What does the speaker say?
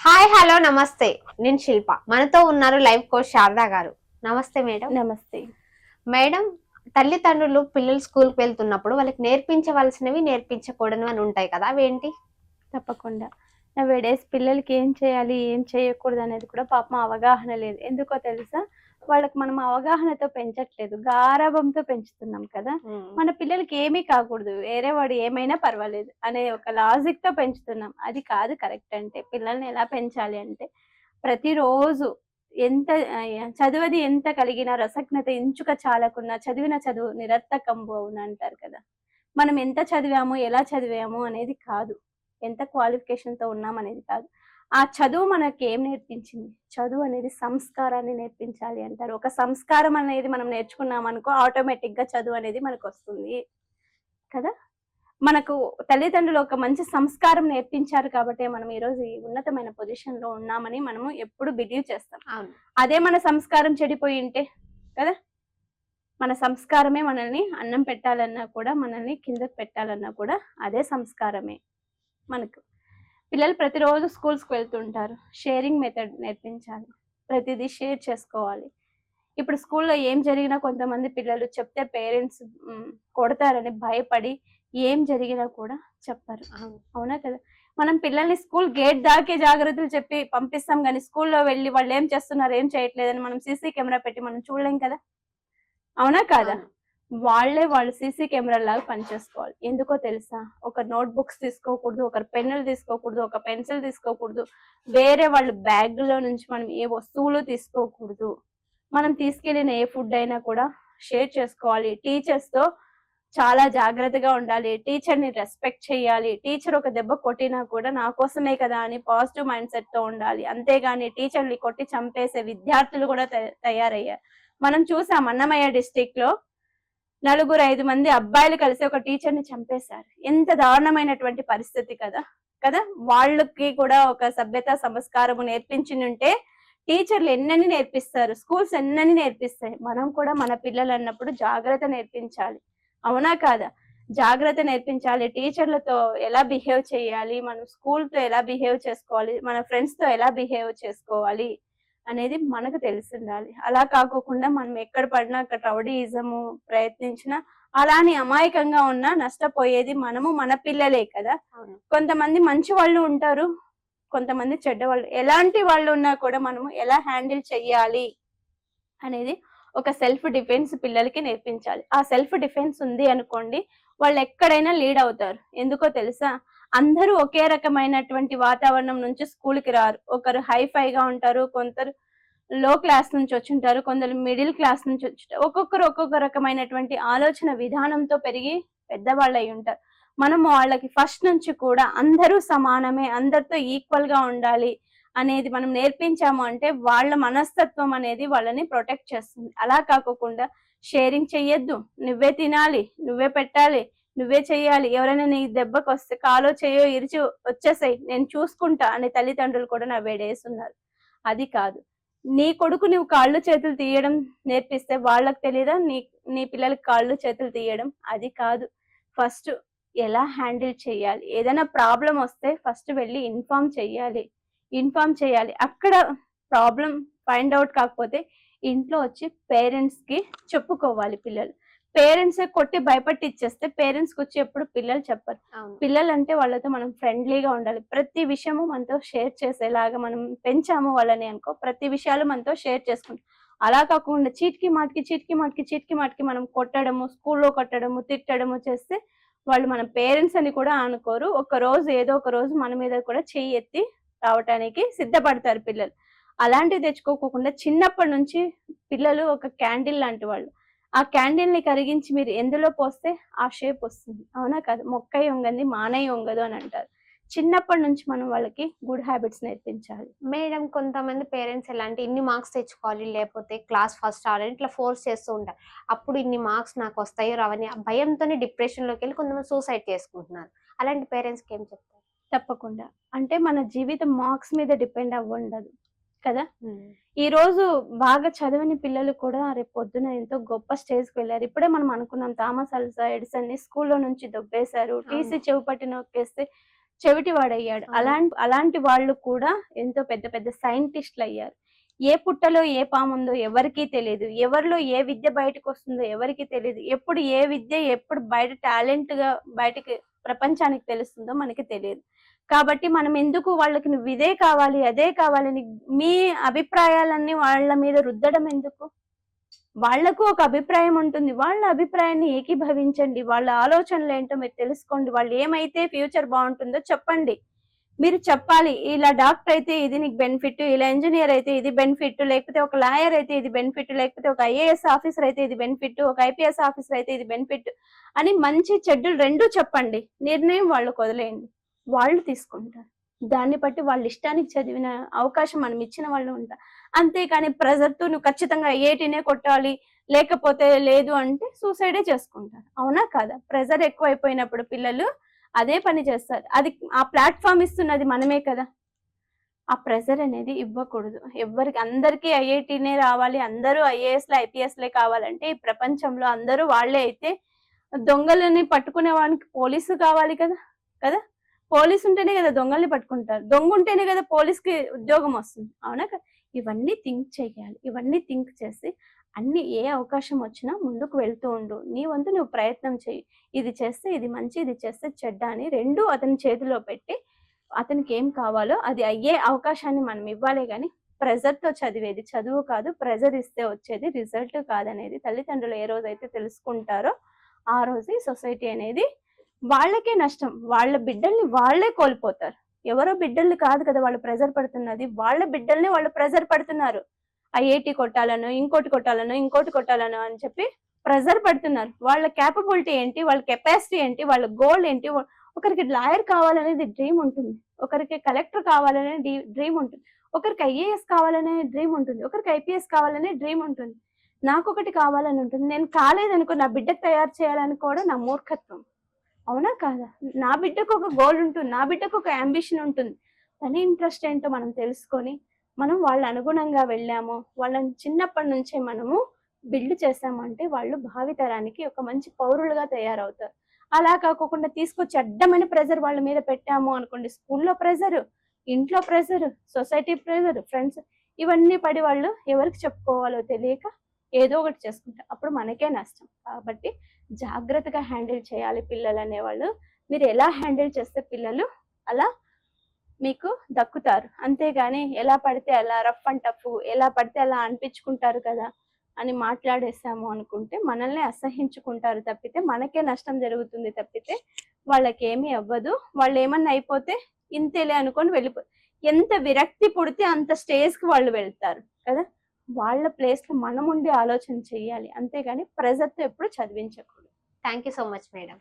Hi hello నమస్తే. నేను శిల్ప. మనతో ఉన్నారు లైవ్ కోచ్ శారదా గారు. నమస్తే మేడం. నమస్తే. మేడం తల్లిదండ్రులు పిల్లలు స్కూల్కి వెళ్తున్నప్పుడు వాళ్ళకి నేర్పించవలసినవి నేర్పించకూడదు అని ఉంటాయి కదా అవేంటి తప్పకుండా. డేస్ పిల్లలకి ఏం చేయాలి ఏం చేయకూడదు అనేది కూడా పాపం అవగాహన లేదు. ఎందుకో తెలుసా? వాళ్ళకి మనం అవగాహనతో పెంచట్లేదు గారాభంతో పెంచుతున్నాం కదా. మన పిల్లలకి ఏమీ కాకూడదు వేరే వాడు ఏమైనా పర్వాలేదు అనే ఒక లాజిక్తో పెంచుతున్నాం. అది కాదు కరెక్ట్ అంటే పిల్లల్ని ఎలా పెంచాలి అంటే ప్రతిరోజు ఎంత చదువది ఎంత కలిగిన రసజ్ఞత ఇంచుక చాలకున్నా చదివిన చదువు నిరర్థకంబు అవును అంటారు కదా. మనం ఎంత చదివాము ఎలా చదివాము అనేది కాదు. ఎంత క్వాలిఫికేషన్తో ఉన్నాం అనేది కాదు. ఆ చదువు మనకి ఏం నేర్పించింది? చదువు అనేది సంస్కారాన్ని నేర్పించాలి అంటారు. ఒక సంస్కారం అనేది మనం నేర్చుకున్నాం అనుకో ఆటోమేటిక్గా చదువు అనేది మనకు వస్తుంది కదా? మనకు తల్లిదండ్రులు ఒక మంచి సంస్కారం నేర్పించారు కాబట్టి మనం ఈరోజు ఈ ఉన్నతమైన పొజిషన్లో ఉన్నామని మనము ఎప్పుడు బిలీవ్ చేస్తాం. అదే మన సంస్కారం చెడిపోయి ఉంటే కదా? మన సంస్కారమే మనల్ని అన్నం పెట్టాలన్నా కూడా మనల్ని కిందకి పెట్టాలన్నా కూడా అదే సంస్కారమే మనకు. పిల్లలు ప్రతిరోజు స్కూల్స్కి వెళ్తుంటారు. షేరింగ్ మెథడ్ నేర్పించాలి. ప్రతిదీ షేర్ చేసుకోవాలి. ఇప్పుడు స్కూల్లో ఏం జరిగినా కొంతమంది పిల్లలు చెప్తే పేరెంట్స్ కొడతారని భయపడి ఏం జరిగినా కూడా చెప్పరు. అవునా. కదా? మనం పిల్లల్ని స్కూల్ గేట్ దాకే జాగ్రత్తలు చెప్పి పంపిస్తాం కానీ స్కూల్లో వెళ్ళి వాళ్ళు ఏం చేస్తున్నారు ఏం చేయట్లేదని మనం సీసీ కెమెరా పెట్టి మనం చూడలేం కదా? అవునా కాదా? వాళ్ళే వాళ్ళే వాళ్ళు సీసీ కెమెరా లాగా పనిచేసుకోవాలి. ఎందుకో తెలుసా? ఒక నోట్ బుక్స్ తీసుకోకూడదు ఒక పెన్నులు తీసుకోకూడదు ఒక పెన్సిల్ తీసుకోకూడదు. వేరే వాళ్ళ బ్యాగ్లో నుంచి మనం ఏ వస్తువులు తీసుకోకూడదు. మనం తీసుకెళ్ళిన ఏ ఫుడ్ అయినా కూడా షేర్ చేసుకోవాలి. టీచర్స్తో చాలా జాగ్రత్తగా ఉండాలి. టీచర్ని రెస్పెక్ట్ చేయాలి. టీచర్ ఒక దెబ్బ కొట్టినా కూడా నా కోసమే కదా అని పాజిటివ్ మైండ్ సెట్తో ఉండాలి. అంతేగాని టీచర్ని కొట్టి చంపేసే విద్యార్థులు కూడా తయారయ్యారు. మనం చూసాం అన్నమయ్య డిస్టిక్లో నలుగురు ఐదు మంది అబ్బాయిలు కలిసి ఒక టీచర్ని చంపేశారు. ఎంత దారుణమైనటువంటి పరిస్థితి కదా? కదా? వాళ్ళకి కూడా ఒక సభ్యత సంస్కారము నేర్పించి ఉంటే టీచర్లు ఎన్నని నేర్పిస్తారు? స్కూల్స్ ఎన్నని నేర్పిస్తాయి? మనం కూడా మన పిల్లలు అన్నప్పుడు జాగ్రత్త నేర్పించాలి. అవునా కాదా? జాగ్రత్త నేర్పించాలి. టీచర్లతో ఎలా బిహేవ్ చేయాలి? మనం స్కూల్తో ఎలా బిహేవ్ చేసుకోవాలి? మన ఫ్రెండ్స్తో ఎలా బిహేవ్ చేసుకోవాలి? అనేది మనకు తెలిసి ఉండాలి అలా కాకోకుండా మనం ఎక్కడ పడినా అక్కడ రౌడీయిజము ప్రయత్నించినా అలానే అమాయకంగా ఉన్నా నష్టపోయేది మనము మన పిల్లలే కదా. కొంతమంది మంచి వాళ్ళు ఉంటారు కొంతమంది చెడ్డ వాళ్ళు. ఎలాంటి వాళ్ళు ఉన్నా కూడా మనము ఎలా హ్యాండిల్ చెయ్యాలి అనేది ఒక సెల్ఫ్ డిఫెన్స్ పిల్లలకి నేర్పించాలి. ఆ సెల్ఫ్ డిఫెన్స్ ఉంది అనుకోండి వాళ్ళు ఎక్కడైనా లీడ్ అవుతారు. ఎందుకో తెలుసా? అందరూ ఒకే రకమైనటువంటి వాతావరణం నుంచి స్కూల్కి రారు. ఒకరు హై గా ఉంటారు కొందరు లో క్లాస్ నుంచి వచ్చి ఉంటారు కొందరు మిడిల్ క్లాస్ నుంచి వచ్చి ఉంటారు. ఒక్కొక్కరు ఒక్కొక్క రకమైనటువంటి ఆలోచన విధానంతో పెరిగి పెద్దవాళ్ళు అయి ఉంటారు. మనం వాళ్ళకి ఫస్ట్ నుంచి కూడా అందరూ సమానమే అందరితో ఈక్వల్గా ఉండాలి అనేది మనం నేర్పించాము అంటే వాళ్ళ మనస్తత్వం అనేది వాళ్ళని ప్రొటెక్ట్ చేస్తుంది. అలా కాకోకుండా షేరింగ్ చెయ్యొద్దు. నువ్వే తినాలి నువ్వే పెట్టాలి నువ్వే చెయ్యాలి. ఎవరైనా నీ దెబ్బకు వస్తే కాలో చేయో ఇరిచి వచ్చేసాయి. నేను చూసుకుంటా అనే తల్లిదండ్రులు కూడా నా వేడేస్తున్నారు అది కాదు. నీ కొడుకు నువ్వు కాళ్ళు చేతులు తీయడం నేర్పిస్తే వాళ్ళకి తెలియదా నీ నీ పిల్లలకి కాళ్ళు చేతులు తీయడం? అది కాదు. ఫస్ట్ ఎలా హ్యాండిల్ చేయాలి? ఏదైనా ప్రాబ్లం వస్తే ఫస్ట్ వెళ్ళి ఇన్ఫార్మ్ చేయాలి ఇన్ఫార్మ్ చేయాలి అక్కడ ప్రాబ్లం ఫైండ్ అవుట్ కాకపోతే ఇంట్లో వచ్చి పేరెంట్స్కి చెప్పుకోవాలి పిల్లలు. పేరెంట్స్ కొట్టి భయపట్టి ఇచ్చేస్తే పేరెంట్స్కి వచ్చి ఎప్పుడు పిల్లలు చెప్పరు. పిల్లలు అంటే వాళ్ళతో మనం ఫ్రెండ్లీగా ఉండాలి. ప్రతి విషయము మనతో షేర్ చేసేలాగా మనం పెంచాము వాళ్ళని అనుకో ప్రతి విషయాలు మనతో షేర్ చేసుకుంటాం. అలా కాకుండా చీటికి మాటికి చీటికి మాటికి చీటికి మాటికి మనం కొట్టడము స్కూల్లో కొట్టడము తిట్టడము చేస్తే వాళ్ళు మన పేరెంట్స్ అని కూడా అనుకోరు. ఒక రోజు ఏదో ఒక రోజు మన మీద కూడా చెయ్యి ఎత్తి రావటానికి సిద్ధపడతారు పిల్లలు. అలాంటివి తెచ్చుకోకుండా చిన్నప్పటి నుంచి పిల్లలు ఒక క్యాండిల్ లాంటి వాళ్ళు. ఆ క్యాండిల్ని కరిగించి మీరు ఎందులో పోస్తే ఆ షేప్ వస్తుంది. అవునా కాదు? మొక్కై ఉంగంది మానై ఉంగదు అని అంటారు. చిన్నప్పటి నుంచి మనం వాళ్ళకి గుడ్ హ్యాబిట్స్ నేర్పించాలి. మేడం కొంతమంది పేరెంట్స్ ఎలా అంటే ఇన్ని మార్క్స్ తెచ్చుకోవాలి లేకపోతే క్లాస్ ఫస్ట్ రావాలని ఇట్లా ఫోర్స్ చేస్తూ ఉంటారు. అప్పుడు ఇన్ని మార్క్స్ నాకు వస్తాయో రావని ఆ భయంతోనే డిప్రెషన్లోకి వెళ్ళి కొంతమంది సూసైడ్ చేసుకుంటున్నారు. అలాంటి పేరెంట్స్కి ఏం చెప్తారు? తప్పకుండా. అంటే మన జీవితం మార్క్స్ మీద డిపెండ్ అవ్వండదు కదా? ఈ రోజు బాగా చదివిన పిల్లలు కూడా రేపు పొద్దున ఎంతో గొప్ప స్టేజ్కి వెళ్ళారు. ఇప్పుడే మనం అనుకున్నాం థామస్ అల్సా ఎడిసన్ని స్కూల్లో నుంచి దొబ్బేశారు. టీసీ చెవు పట్టి నొక్కేస్తే చెవిటి వాడయ్యాడు. అలాంటి అలాంటి వాళ్ళు కూడా ఎంతో పెద్ద పెద్ద సైంటిస్టులు అయ్యారు. ఏ పుట్టలో ఏ పాము ఉందో ఎవరికీ తెలియదు ఎవరిలో ఏ విద్య బయటకు వస్తుందో ఎవరికీ తెలియదు ఎప్పుడు ఏ విద్య ఎప్పుడు బయట టాలెంట్గా బయటకి ప్రపంచానికి తెలుస్తుందో మనకి తెలియదు. కాబట్టి మనం ఎందుకు వాళ్ళకి నువ్వు ఇదే కావాలి అదే కావాలని మీ అభిప్రాయాలన్నీ వాళ్ళ మీద రుద్దడం ఎందుకు? వాళ్ళకు ఒక అభిప్రాయం ఉంటుంది. వాళ్ళ అభిప్రాయాన్ని ఏకీభవించండి. వాళ్ళ ఆలోచనలు ఏంటో మీరు తెలుసుకోండి. వాళ్ళు ఏమైతే ఫ్యూచర్ బాగుంటుందో చెప్పండి. మీరు చెప్పాలి ఇలా డాక్టర్ అయితే ఇది నీకు బెనిఫిట్ ఇలా ఇంజనీర్ అయితే ఇది బెనిఫిట్ లేకపోతే ఒక లాయర్ అయితే ఇది బెనిఫిట్ లేకపోతే ఒక ఐఏఎస్ ఆఫీసర్ అయితే ఇది బెనిఫిట్ ఒక ఐపీఎస్ ఆఫీసర్ అయితే ఇది బెనిఫిట్ అని మంచి చెడ్డలు రెండూ చెప్పండి. నిర్ణయం వాళ్ళకు వదిలేయండి. వాళ్ళు తీసుకుంటారు. దాన్ని బట్టి వాళ్ళ ఇష్టానికి చదివిన అవకాశం మనం ఇచ్చిన వాళ్ళు ఉంటారు. అంతేకాని pressure తో నువ్వు ఖచ్చితంగా ఏటీనే కొట్టాలి లేకపోతే లేదు అంటే సూసైడే చేసుకుంటారు. అవునా కాదా? ప్రెజర్ ఎక్కువైపోయినప్పుడు పిల్లలు అదే పని చేస్తారు. అది ఆ ప్లాట్ఫామ్ ఇస్తున్నది మనమే కదా. ఆ ప్రెజర్ అనేది ఇవ్వకూడదు. ఎవరికి అందరికీ ఐఐటీనే రావాలి అందరూ ఐఏఎస్లే ఐపీఎస్లే కావాలంటే ఈ ప్రపంచంలో అందరూ వాళ్ళే అయితే దొంగలని పట్టుకునే వానికి పోలీసు కావాలి కదా కదా? పోలీసు ఉంటేనే కదా దొంగల్ని పట్టుకుంటారు. దొంగ ఉంటేనే కదా పోలీస్కి ఉద్యోగం వస్తుంది. అవునా ఇవన్నీ థింక్ చేయాలి ఇవన్నీ థింక్ చేసి అన్ని ఏ అవకాశం వచ్చినా ముందుకు వెళ్తూ ఉండు. నీ వంతు నువ్వు ప్రయత్నం చేయి ఇది చేస్తే ఇది మంచి ఇది చేస్తే చెడ్డ అని రెండు అతని చేతిలో పెట్టి అతనికి ఏం కావాలో అది అయ్యే అవకాశాన్ని మనం ఇవ్వాలి కానీ ప్రెజర్తో చదివేది చదువు కాదు ప్రెజర్ ఇస్తే వచ్చేది రిజల్ట్ కాదనేది తల్లిదండ్రులు ఏ రోజైతే తెలుసుకుంటారో ఆ రోజు సొసైటీ అనేది వాళ్ళకే నష్టం. వాళ్ళ బిడ్డల్ని వాళ్ళే కోల్పోతారు. ఎవరో బిడ్డల్ని కాదు కదా వాళ్ళు ప్రెజర్ పడుతున్నది. వాళ్ళ బిడ్డల్ని వాళ్ళు ప్రెజర్ పడుతున్నారు. ఐఐటి కొట్టాలను ఇంకోటి కొట్టాలను ఇంకోటి కొట్టాలను అని చెప్పి ప్రెజర్ పడుతున్నారు. వాళ్ళ క్యాపబిలిటీ ఏంటి? వాళ్ళ కెపాసిటీ ఏంటి? వాళ్ళ గోల్ ఏంటి? ఒకరికి లాయర్ కావాలనేది డ్రీమ్ ఉంటుంది. ఒకరికి కలెక్టర్ కావాలనే డ్రీమ్ ఉంటుంది. ఒకరికి ఐఏఎస్ కావాలనే డ్రీమ్ ఉంటుంది. ఒకరికి ఐపీఎస్ కావాలనే డ్రీమ్ ఉంటుంది. నాకు ఒకటి కావాలని ఉంటుంది. నేను కాలేదనుకో నా బిడ్డకు తయారు చేయాలని కూడా నా మూర్ఖత్వం. అవునా కాదా? నా బిడ్డకు ఒక గోల్ ఉంటుంది నా బిడ్డకు ఒక అంబిషన్ ఉంటుంది. తన ఇంట్రెస్ట్ ఏంటో మనం తెలుసుకొని మనం వాళ్ళ అనుగుణంగా వెళ్ళాము వాళ్ళని చిన్నప్పటి నుంచే మనము బిల్డ్ చేసామంటే వాళ్ళు భావితరానికి ఒక మంచి పౌరులుగా తయారవుతారు. అలా కాకుండా తీసుకొచ్చి అడ్డమైన ప్రెజర్ వాళ్ళ మీద పెట్టాము అనుకోండి స్కూల్లో ప్రెజర్ ఇంట్లో ప్రెజర్ సొసైటీ ప్రెజర్ ఫ్రెండ్స్ ఇవన్నీ పడి వాళ్ళు ఎవరికి చెప్పుకోవాలో తెలియక ఏదో ఒకటి చేసుకుంటారు. అప్పుడు మనకే నష్టం. కాబట్టి జాగ్రత్తగా హ్యాండిల్ చేయాలి పిల్లలు అనేవాళ్ళు. మీరు ఎలా హ్యాండిల్ చేస్తే పిల్లలు అలా మీకు దక్కుతారు. అంతేగాని ఎలా పడితే అలా రఫ్ అండ్ టఫ్ ఎలా పడితే అలా అనిపించుకుంటారు కదా అని మాట్లాడేసాము అనుకుంటే మనల్ని అసహించుకుంటారు తప్పితే మనకే నష్టం జరుగుతుంది తప్పితే వాళ్ళకి ఏమీ అవ్వదు. వాళ్ళు ఏమన్నా అయిపోతే ఇంతేలే అనుకొని వెళ్ళిపో ఎంత విరక్తి పుడితే అంత స్టేజ్కి వాళ్ళు వెళ్తారు కదా. వాళ్ళ ప్లేస్లో మనం ఉండి ఆలోచన చెయ్యాలి అంతేగాని ప్రెజర్తో ఎప్పుడు చదివించకూడదు. Thank you so much madam